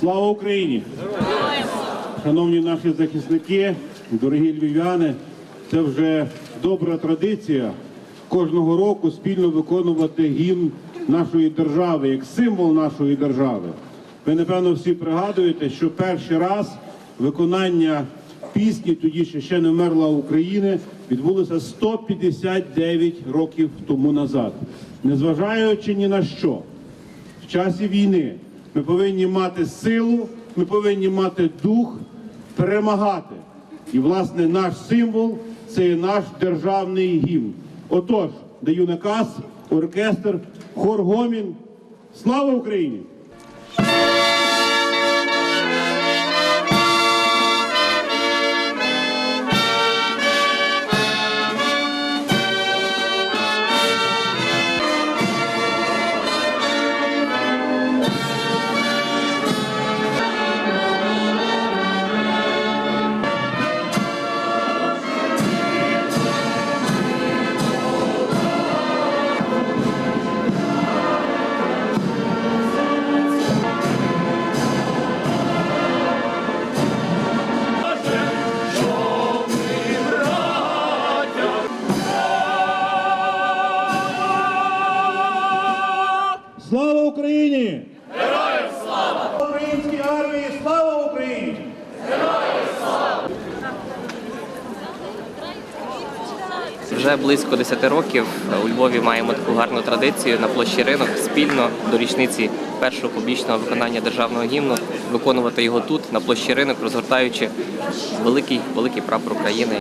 Слава Україні! Шановні наші захисники, дорогі львів'яни, це вже добра традиція кожного року спільно виконувати гімн нашої держави як символ нашої держави. Ви напевно всі пригадуєте, що перший раз виконання пісні тоді ще ще не вмерла України відбулося 159 років тому назад, незважаючи ні на що в часі війни ми повинні мати силу, ми повинні мати дух перемагати. І, власне, наш символ це наш державний гімн. Отож, даю наказ, оркестр, хор гомін. Слава Україні! Слава Україні! Героям слава! Українській армії! Слава Україні! Героям слава! Вже близько 10 років у Львові маємо таку гарну традицію на площі ринок спільно до річниці першого публічного виконання державного гімну виконувати його тут, на площі ринок, розгортаючи великий великий прапор України.